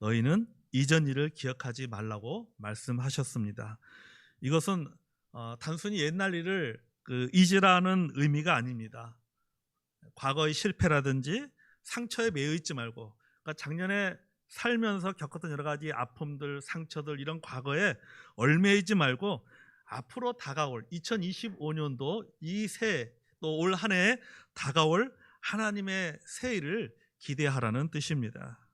너희는 이전 일을 기억하지 말라고 말씀하셨습니다. 이것은 어, 단순히 옛날 일을 그 잊으라는 의미가 아닙니다. 과거의 실패라든지 상처에 매여 있지 말고 그러니까 작년에 살면서 겪었던 여러 가지 아픔들, 상처들 이런 과거에 얽매이지 말고 앞으로 다가올 2025년도 이 새 또 올 한 해에 다가올 하나님의 새해를 기대하라는 뜻입니다.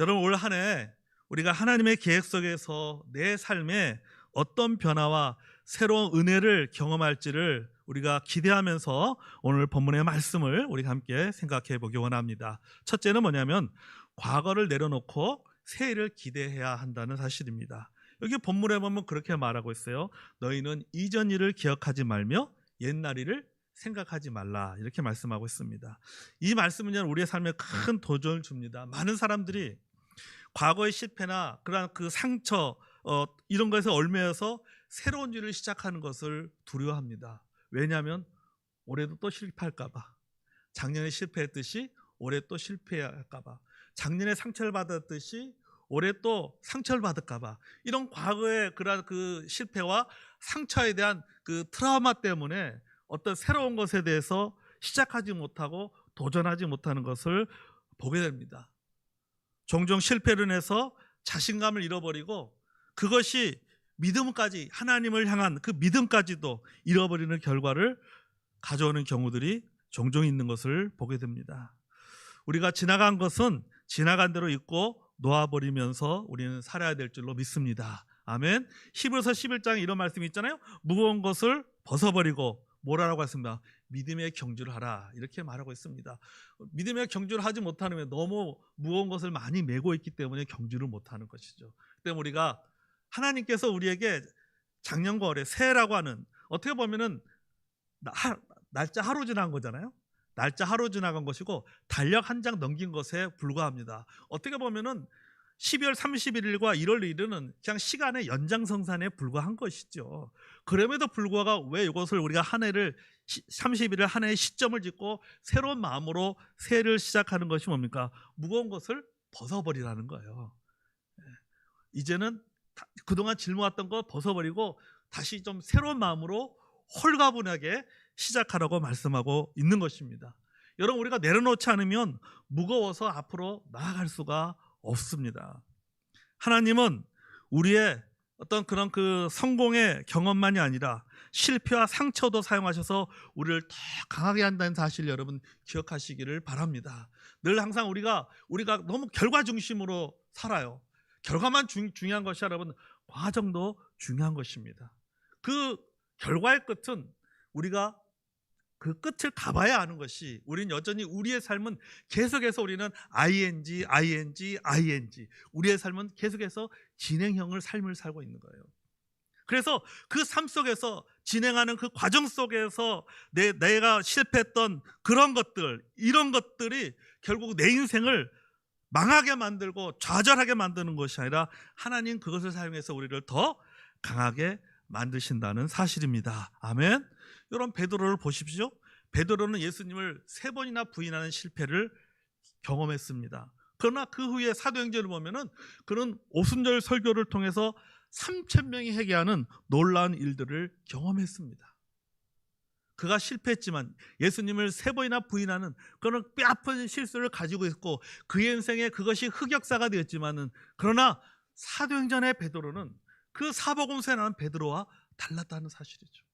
여러분 올 한 해 우리가 하나님의 계획 속에서 내 삶에 어떤 변화와 새로운 은혜를 경험할지를 우리가 기대하면서 오늘 본문의 말씀을 우리가 함께 생각해 보기 원합니다. 첫째는 뭐냐면 과거를 내려놓고 새해를 기대해야 한다는 사실입니다. 여기 본문에 보면 그렇게 말하고 있어요. 너희는 이전 일을 기억하지 말며 옛날 일을 생각하지 말라 이렇게 말씀하고 있습니다. 이 말씀은요 우리의 삶에 큰 도전을 줍니다. 많은 사람들이 과거의 실패나 그런 그 상처 어, 이런 것에 얽매여서 새로운 일을 시작하는 것을 두려워합니다. 왜냐하면 올해도 또 실패할까봐 작년에 실패했듯이 올해 또 실패할까봐 작년에 상처를 받았듯이 올해 또 상처를 받을까봐 이런 과거의 그런 그 실패와 상처에 대한 그 트라우마 때문에 어떤 새로운 것에 대해서 시작하지 못하고 도전하지 못하는 것을 보게 됩니다. 종종 실패를 인해서 자신감을 잃어버리고 그것이 믿음까지 하나님을 향한 그 믿음까지도 잃어버리는 결과를 가져오는 경우들이 종종 있는 것을 보게 됩니다. 우리가 지나간 것은 지나간 대로 잊고 놓아버리면서 우리는 살아야 될 줄로 믿습니다. 아멘. 히브리서 11장에 이런 말씀이 있잖아요. 무거운 것을 벗어버리고 뭐라고 했습니다. 믿음의 경주를 하라 이렇게 말하고 있습니다. 믿음의 경주를 하지 못하면 너무 무거운 것을 많이 메고 있기 때문에 경주를 못하는 것이죠. 때문에 우리가 하나님께서 우리에게 작년과 올해 새해라고 하는 어떻게 보면은 하, 날짜 하루 지난 거잖아요. 날짜 하루 지나간 것이고 달력 한 장 넘긴 것에 불과합니다. 어떻게 보면은 12월 31일과 1월 1일은 그냥 시간의 연장성산에 불과한 것이죠. 그럼에도 불구하고 왜 이것을 우리가 한 해를 30일을 한 해의 시점을 짓고 새로운 마음으로 새해를 시작하는 것이 뭡니까? 무거운 것을 벗어버리라는 거예요. 예. 이제는 그동안 짊어왔던 거 벗어버리고 다시 좀 새로운 마음으로 홀가분하게 시작하라고 말씀하고 있는 것입니다. 여러분 우리가 내려놓지 않으면 무거워서 앞으로 나아갈 수가 없습니다. 하나님은 우리의 어떤 그런 그 성공의 경험만이 아니라 실패와 상처도 사용하셔서 우리를 더 강하게 한다는 사실 여러분 기억하시기를 바랍니다. 늘 항상 우리가 우리가 너무 결과 중심으로 살아요. 결과만 중, 중요한 것이 여러분 과정도 중요한 것입니다. 그 결과의 끝은 우리가 그 끝을 가봐야 아는 것이 우리는 여전히 우리의 삶은 계속해서 우리는 ing, ing, ing 우리의 삶은 계속해서 진행형을 삶을 살고 있는 거예요. 그래서 그 삶 속에서 진행하는 그 과정 속에서 내, 내가 실패했던 그런 것들, 이런 것들이 결국 내 인생을 망하게 만들고 좌절하게 만드는 것이 아니라 하나님 그것을 사용해서 우리를 더 강하게 만드신다는 사실입니다. 아멘. 이런 베드로를 보십시오. 베드로는 예수님을 세 번이나 부인하는 실패를 경험했습니다. 그러나 그 후에 사도행전을 보면은 그는 오순절 설교를 통해서 3천 명이 회개하는 놀라운 일들을 경험했습니다. 그가 실패했지만 예수님을 세 번이나 부인하는 그런 뼈아픈 실수를 가지고 있고 그의 인생에 그것이 흑역사가 되었지만은 그러나 사도행전의 베드로는 그 사복음서에 나온 베드로와 달랐다는 사실이죠.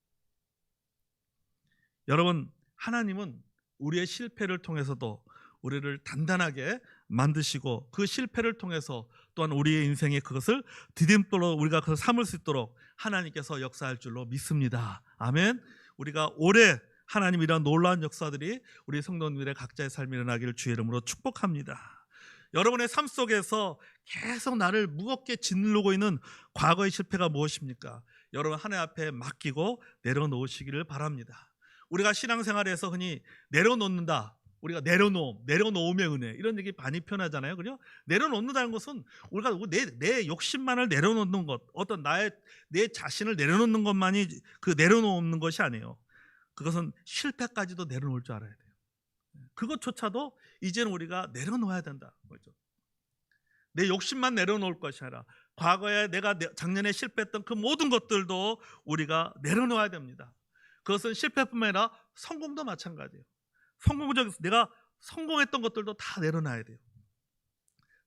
여러분 하나님은 우리의 실패를 통해서도 우리를 단단하게 만드시고 그 실패를 통해서 또한 우리의 인생에 그것을 디딤돌로 우리가 그것을 삼을 수 있도록 하나님께서 역사할 줄로 믿습니다. 아멘. 우리가 올해 하나님 이런 놀라운 역사들이 우리 성도님들의 각자의 삶에 일어나기를 주의 이름으로 축복합니다. 여러분의 삶 속에서 계속 나를 무겁게 짓누르고 있는 과거의 실패가 무엇입니까? 여러분 하나님 앞에 맡기고 내려놓으시기를 바랍니다. 우리가 신앙생활에서 흔히 내려놓는다. 우리가 내려놓음, 내려놓음의 은혜 이런 얘기 많이 표현하잖아요. 그죠? 내려놓는다는 것은 우리가 내, 내 욕심만을 내려놓는 것, 어떤 나의 내 자신을 내려놓는 것만이 그 내려놓는 것이 아니에요. 그것은 실패까지도 내려놓을 줄 알아야 돼요. 그것조차도 이제는 우리가 내려놓아야 된다. 거죠. 내 욕심만 내려놓을 것이 아니라 과거에 내가 내- 작년에 실패했던 그 모든 것들도 우리가 내려놓아야 됩니다. 그것은 실패뿐만 아니라 성공도 마찬가지예요. 성공적 내가 성공했던 것들도 다 내려놔야 돼요.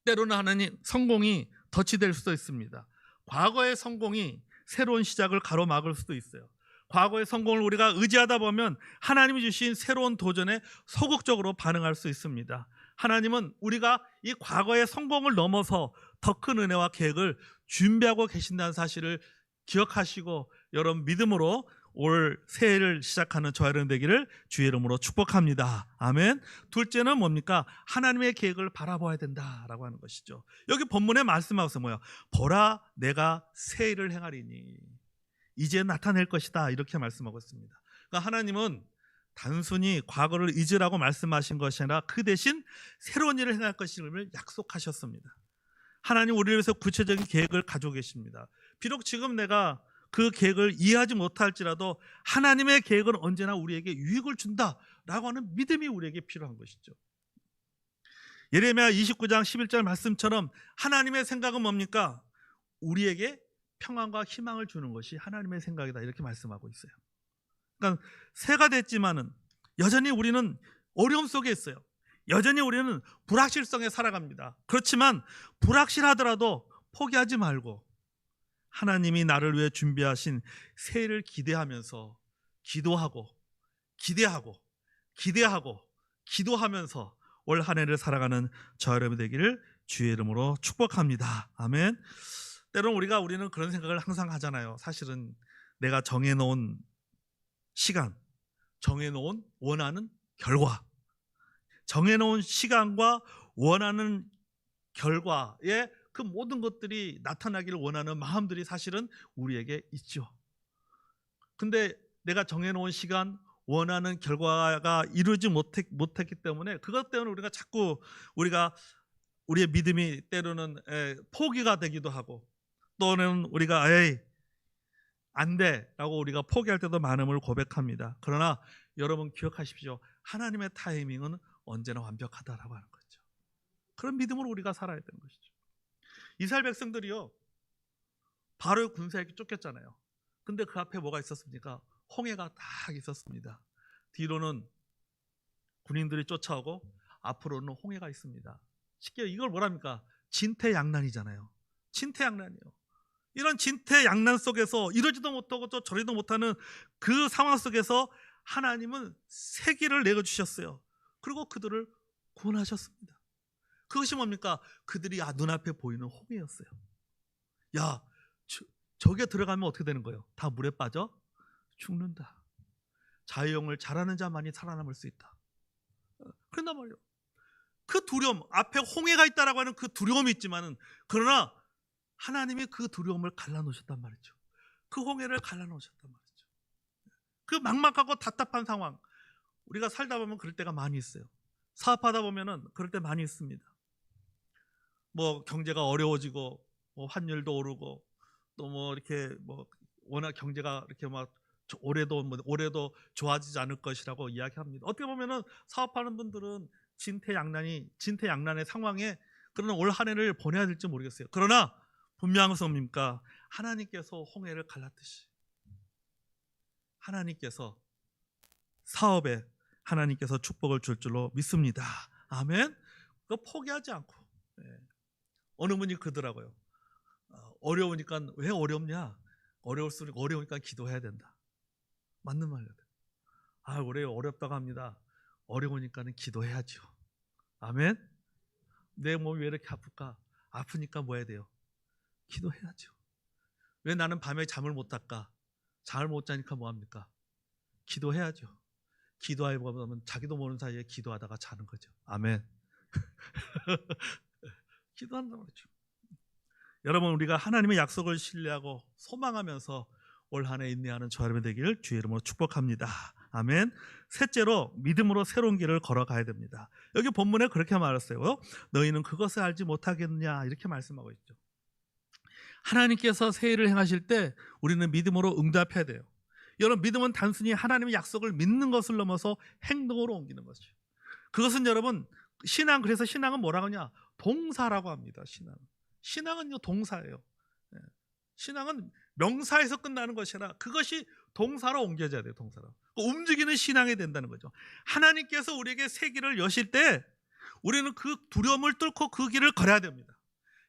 때로는 하나님 성공이 덫이 될 수도 있습니다. 과거의 성공이 새로운 시작을 가로막을 수도 있어요. 과거의 성공을 우리가 의지하다 보면 하나님이 주신 새로운 도전에 소극적으로 반응할 수 있습니다. 하나님은 우리가 이 과거의 성공을 넘어서 더 큰 은혜와 계획을 준비하고 계신다는 사실을 기억하시고 여러분 믿음으로 올 새해를 시작하는 저와 여러분 되기를 주의 이름으로 축복합니다. 아멘. 둘째는 뭡니까? 하나님의 계획을 바라봐야 된다라고 하는 것이죠. 여기 본문에 말씀하고서 뭐야? 보라 내가 새 일을 행하리니 이제 나타낼 것이다 이렇게 말씀하고 있습니다. 그러니까 하나님은 단순히 과거를 잊으라고 말씀하신 것이 아니라 그 대신 새로운 일을 행할 것임을 약속하셨습니다. 하나님 우리를 위해서 구체적인 계획을 가지고 계십니다. 비록 지금 내가 그 계획을 이해하지 못할지라도 하나님의 계획은 언제나 우리에게 유익을 준다라고 하는 믿음이 우리에게 필요한 것이죠. 예레미야 29장 11절 말씀처럼 하나님의 생각은 뭡니까? 우리에게 평안과 희망을 주는 것이 하나님의 생각이다 이렇게 말씀하고 있어요. 그러니까 새가 됐지만은 여전히 우리는 어려움 속에 있어요. 여전히 우리는 불확실성에 살아갑니다. 그렇지만 불확실하더라도 포기하지 말고 하나님이 나를 위해 준비하신 새해를 기대하면서 기도하고 기대하고 기대하고 기도하면서 올 한 해를 살아가는 저 여러분 되기를 주의 이름으로 축복합니다. 아멘. 때로는 우리가 우리는 그런 생각을 항상 하잖아요. 사실은 내가 정해놓은 시간, 정해놓은 원하는 결과, 정해놓은 시간과 원하는 결과에 그 모든 것들이 나타나기를 원하는 마음들이 사실은 우리에게 있죠. 근데 내가 정해놓은 시간, 원하는 결과가 이루지 못했, 못했기 때문에 그것 때문에 우리가 자꾸 우리가 우리의 믿음이 때로는 에, 포기가 되기도 하고 또는 우리가 에이 안 돼라고 우리가 포기할 때도 많음을 고백합니다. 그러나 여러분 기억하십시오. 하나님의 타이밍은 언제나 완벽하다라고 하는 거죠. 그런 믿음으로 우리가 살아야 되는 것이죠. 이스라엘 백성들이요. 바로 군사에게 쫓겼잖아요. 근데 그 앞에 뭐가 있었습니까? 홍해가 딱 있었습니다. 뒤로는 군인들이 쫓아오고 앞으로는 홍해가 있습니다. 쉽게 이걸 뭐랍니까? 진퇴양난이잖아요. 진퇴양난이요. 이런 진퇴양난 속에서 이러지도 못하고 또 저리도 못하는 그 상황 속에서 하나님은 세기를 내어 주셨어요. 그리고 그들을 구원하셨습니다. 그것이 뭡니까? 그들이 아, 눈앞에 보이는 홍해였어요. 야, 저, 저게 들어가면 어떻게 되는 거예요? 다 물에 빠져 죽는다. 자유형을 잘하는 자만이 살아남을 수 있다. 어, 그런단 말이에요. 그 두려움, 앞에 홍해가 있다라고 하는 그 두려움이 있지만은 그러나 하나님이 그 두려움을 갈라놓으셨단 말이죠. 그 홍해를 갈라놓으셨단 말이죠. 그 막막하고 답답한 상황, 우리가 살다 보면 그럴 때가 많이 있어요. 사업하다 보면은 그럴 때 많이 있습니다. 뭐 경제가 어려워지고 뭐 환율도 오르고 또 뭐 이렇게 뭐 워낙 경제가 이렇게 막 올해도 뭐 올해도 좋아지지 않을 것이라고 이야기합니다. 어떻게 보면은 사업하는 분들은 진퇴양난이 진퇴양난의 상황에 그런 올한 해를 보내야 될지 모르겠어요. 그러나 분명한 것은 뭡니까? 하나님께서 홍해를 갈랐듯이 하나님께서 사업에 하나님께서 축복을 줄 줄로 믿습니다. 아멘. 그 포기하지 않고 예. 어느 분이 그러더라고요. 어, 어려우니까 왜 어렵냐? 어려울수록 어려우니까 기도해야 된다. 맞는 말이에요. 아, 올해 어렵다고 합니다. 어려우니까는 기도해야죠. 아멘. 내 몸이 왜 이렇게 아플까? 아프니까 뭐 해야 돼요? 기도해야죠. 왜 나는 밤에 잠을 못 잤까? 잠을 못 자니까 뭐 합니까? 기도해야죠. 기도해 보면 자기도 모르는 사이에 기도하다가 자는 거죠. 아멘. 기도한다고 그러죠. 여러분 우리가 하나님의 약속을 신뢰하고 소망하면서 올 한해 인내하는 저 여러분 되기를 주의 이름으로 축복합니다. 아멘. 셋째로 믿음으로 새로운 길을 걸어가야 됩니다. 여기 본문에 그렇게 말했어요. 너희는 그것을 알지 못하겠느냐 이렇게 말씀하고 있죠. 하나님께서 새 일을 행하실 때 우리는 믿음으로 응답해야 돼요. 여러분 믿음은 단순히 하나님의 약속을 믿는 것을 넘어서 행동으로 옮기는 것이죠. 그것은 여러분 신앙 그래서 신앙은 뭐라고 하냐? 동사라고 합니다. 신앙. 신앙은요 동사예요. 예. 신앙은 명사에서 끝나는 것이 아니라 그것이 동사로 옮겨져야 돼요. 동사로. 그 움직이는 신앙이 된다는 거죠. 하나님께서 우리에게 새 길을 여실 때 우리는 그 두려움을 뚫고 그 길을 걸어야 됩니다.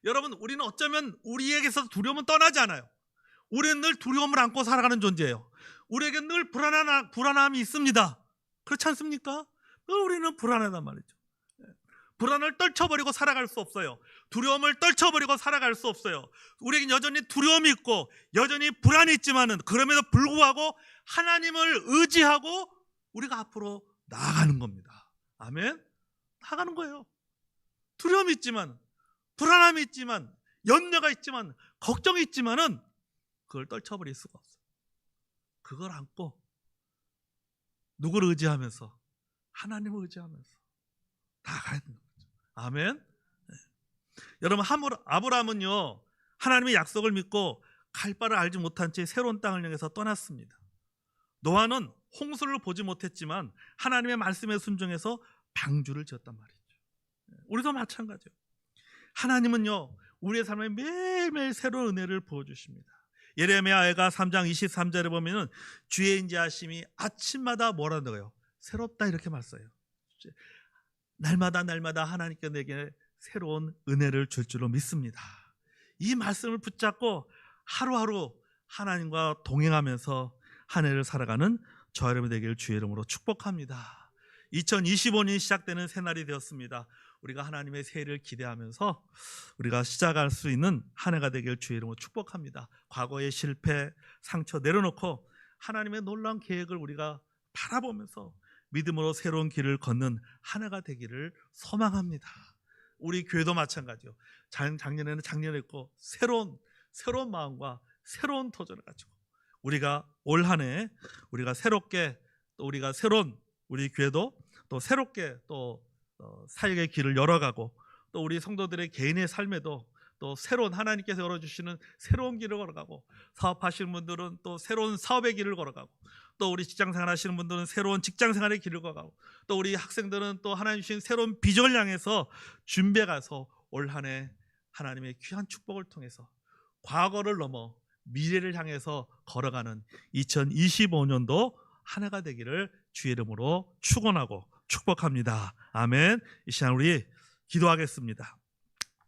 여러분, 우리는 어쩌면 우리에게서 두려움은 떠나지 않아요. 우리는 늘 두려움을 안고 살아가는 존재예요. 우리에게 늘 불안한, 불안함이 있습니다. 그렇지 않습니까? 늘 우리는 불안하단 말이죠. 예. 불안을 떨쳐버리고 살아갈 수 없어요. 두려움을 떨쳐버리고 살아갈 수 없어요. 우리에겐 여전히 두려움이 있고 여전히 불안이 있지만은 그럼에도 불구하고 하나님을 의지하고 우리가 앞으로 나아가는 겁니다. 아멘. 나가는 거예요. 두려움이 있지만 불안함이 있지만 염려가 있지만 걱정이 있지만은 그걸 떨쳐버릴 수가 없어요. 그걸 안고 누구를 의지하면서 하나님을 의지하면서 나가야 거죠. 아멘. 네. 여러분 아브라함은요 하나님의 약속을 믿고 갈 바를 알지 못한 채 새로운 땅을 향해서 떠났습니다. 노아는 홍수를 보지 못했지만 하나님의 말씀에 순종해서 방주를 지었단 말이죠. 네, 우리도 마찬가지예요. 하나님은요 우리의 삶에 매일매일 새로운 은혜를 부어주십니다. 예레미야가 3장 23절에 보면은 주의 인자하심이 아침마다 뭐라는거요 새롭다 이렇게 말써요. 날마다 날마다 하나님께 내게 새로운 은혜를 줄 줄로 믿습니다. 이 말씀을 붙잡고 하루하루 하나님과 동행하면서 한 해를 살아가는 저 여러분 되기를 주의 이름으로 축복합니다. 2025년이 시작되는 새날이 되었습니다. 우리가 하나님의 새해를 기대하면서 우리가 시작할 수 있는 한 해가 되길 주의 이름으로 축복합니다. 과거의 실패, 상처 내려놓고 하나님의 놀라운 계획을 우리가 바라보면서 믿음으로 새로운 길을 걷는 한 해가 되기를 소망합니다. 우리 교회도 마찬가지요. 작- 작년에는 작년했고 새로운 새로운 마음과 새로운 도전을 가지고 우리가 올 한 해 우리가 새롭게 또 우리가 새로운 우리 교회도 또 새롭게 또 어, 사역의 길을 열어가고 또 우리 성도들의 개인의 삶에도 또 새로운 하나님께서 열어주시는 새로운 길을 걸어가고 사업하시는 분들은 또 새로운 사업의 길을 걸어가고 또 우리 직장 생활 하시는 분들은 새로운 직장 생활의 길을 걸어가고 또 우리 학생들은 또 하나님 주신 새로운 비전을 향해서 준비해 가서 올 한 해 하나님의 귀한 축복을 통해서 과거를 넘어 미래를 향해서 걸어가는 2025년도 한 해가 되기를 주의 이름으로 축원하고 축복합니다. 아멘. 이 시간 우리 기도하겠습니다.